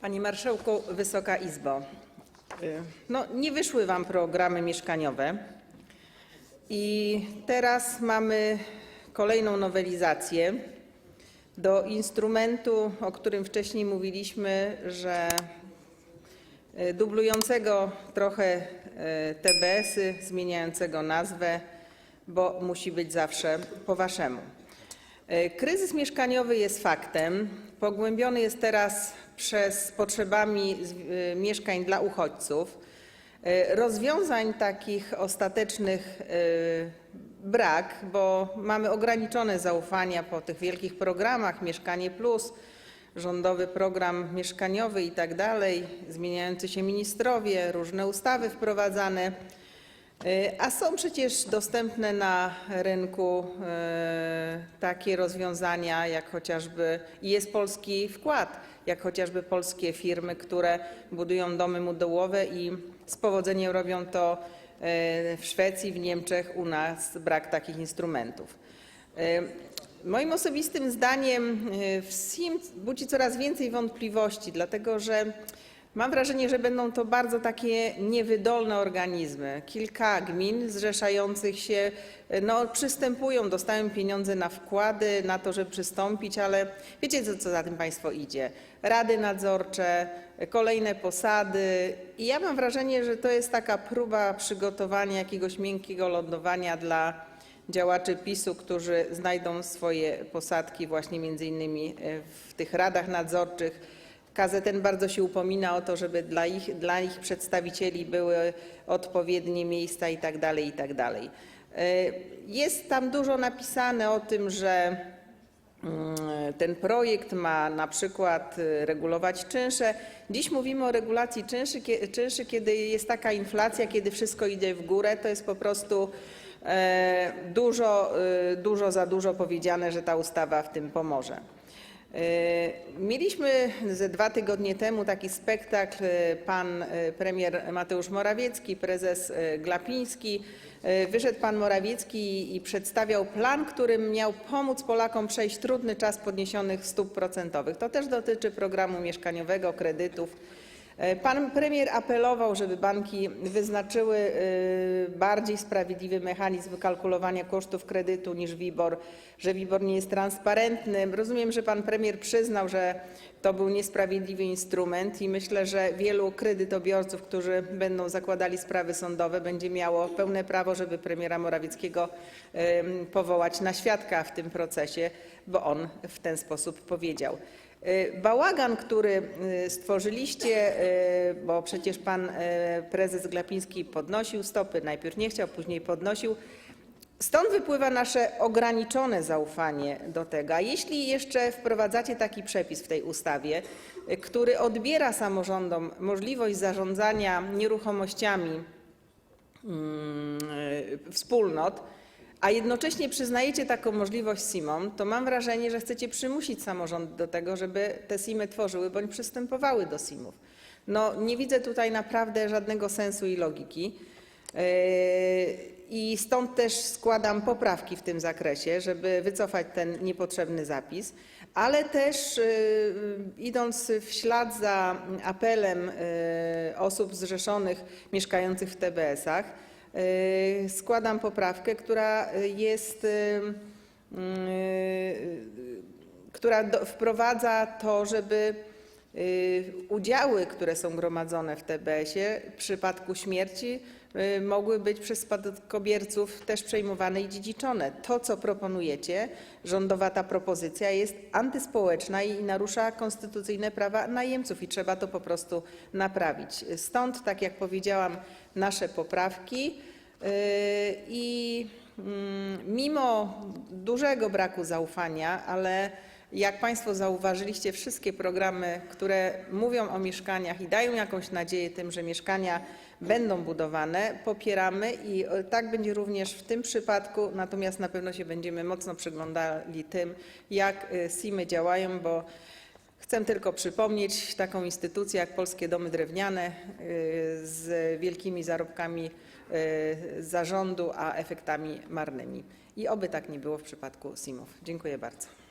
Panie Marszałku, Wysoka Izbo! Y, No, nie wyszły Wam programy mieszkaniowe i teraz mamy kolejną nowelizację do instrumentu, o którym wcześniej mówiliśmy, że y, dublującego trochę y, TBS-y, zmieniającego nazwę, bo musi być zawsze po Waszemu. E, Kryzys mieszkaniowy jest faktem. Pogłębiony jest teraz przez potrzebami e, mieszkań dla uchodźców. E, Rozwiązań takich ostatecznych brak, bo mamy ograniczone zaufania po tych wielkich programach Mieszkanie Plus, rządowy program mieszkaniowy i tak zmieniający się ministrowie, różne ustawy wprowadzane. Y, A są przecież dostępne na rynku y, takie rozwiązania, jak chociażby i jest polski wkład, jak chociażby polskie firmy, które budują domy modułowe i z powodzeniem robią to y, w Szwecji, w Niemczech, u nas brak takich instrumentów. Moim osobistym zdaniem w SIM budzi coraz więcej wątpliwości, dlatego że mam wrażenie, że będą to bardzo takie niewydolne organizmy. Kilka gmin zrzeszających się y, no, przystępują, dostają pieniądze na wkłady, na to, żeby przystąpić, ale wiecie, co, co za tym Państwo idzie? Rady nadzorcze, kolejne posady i ja mam wrażenie, że to jest taka próba przygotowania jakiegoś miękkiego lądowania dla działaczy PiSu, którzy znajdą swoje posadki właśnie między innymi e, w tych radach nadzorczych. KZN bardzo się upomina o to, żeby dla ich, dla ich przedstawicieli były odpowiednie miejsca i tak dalej, i tak. E, Jest tam dużo napisane o tym, że mm, ten projekt ma na przykład y, regulować czynsze. Dziś mówimy o regulacji czynszy, czynszy, kiedy jest taka inflacja, kiedy wszystko idzie w górę, to jest po prostu e, dużo, dużo za dużo powiedziane, że ta ustawa w tym pomoże. E, Mieliśmy ze dwa tygodnie temu taki spektakl. e, Pan e, premier Mateusz Morawiecki, prezes Glapiński. Wyszedł pan Morawiecki i przedstawiał plan, którym miał pomóc Polakom przejść trudny czas podniesionych stóp procentowych. To też dotyczy programu mieszkaniowego, kredytów. E, Pan premier apelował, żeby banki wyznaczyły e, bardziej sprawiedliwy mechanizm wykalkulowania kosztów kredytu niż WIBOR, że WIBOR nie jest transparentny. Rozumiem, że pan premier przyznał, że to był niesprawiedliwy instrument i myślę, że wielu kredytobiorców, którzy będą zakładali sprawy sądowe, będzie miało pełne prawo, żeby premiera Morawieckiego powołać na świadka w tym procesie, bo on w ten sposób powiedział. Y, Bałagan, który y, stworzyliście, y, bo przecież pan prezes Glapiński podnosił stopy, najpierw nie chciał, później podnosił. Stąd wypływa nasze ograniczone zaufanie do tego. A jeśli jeszcze wprowadzacie taki przepis w tej ustawie, który odbiera samorządom możliwość zarządzania nieruchomościami mm, wspólnot, a jednocześnie przyznajecie taką możliwość SIM-om, to mam wrażenie, że chcecie przymusić samorząd do tego, żeby te SIM-y tworzyły bądź przystępowały do SIM-ów. No, nie widzę tutaj naprawdę żadnego sensu i logiki. Yy, I stąd też składam poprawki w tym zakresie, żeby wycofać ten niepotrzebny zapis, ale też yy, idąc w ślad za apelem yy, osób zrzeszonych mieszkających w TBS-ach, składam poprawkę, która jest, yy, yy, która wprowadza to, żeby y, udziały, które są gromadzone w TBS-ie w przypadku śmierci y, mogły być przez spadkobierców też przejmowane i dziedziczone. To, co proponujecie, rządowa ta propozycja jest antyspołeczna i narusza konstytucyjne prawa najemców i trzeba to po prostu naprawić. Stąd, tak jak powiedziałam, nasze poprawki y, i mm, mimo dużego braku zaufania, ale jak Państwo zauważyliście, wszystkie programy, które mówią o mieszkaniach i dają jakąś nadzieję tym, że mieszkania będą budowane, popieramy i e, tak będzie również w tym przypadku, natomiast na pewno się będziemy mocno przyglądali tym, jak e, SIM-y działają, bo Chcę tylko przypomnieć taką instytucję jak Polskie Domy Drewniane y, z wielkimi zarobkami zarządu, a efektami marnymi. I oby tak nie było w przypadku SIM-ów. Dziękuję bardzo.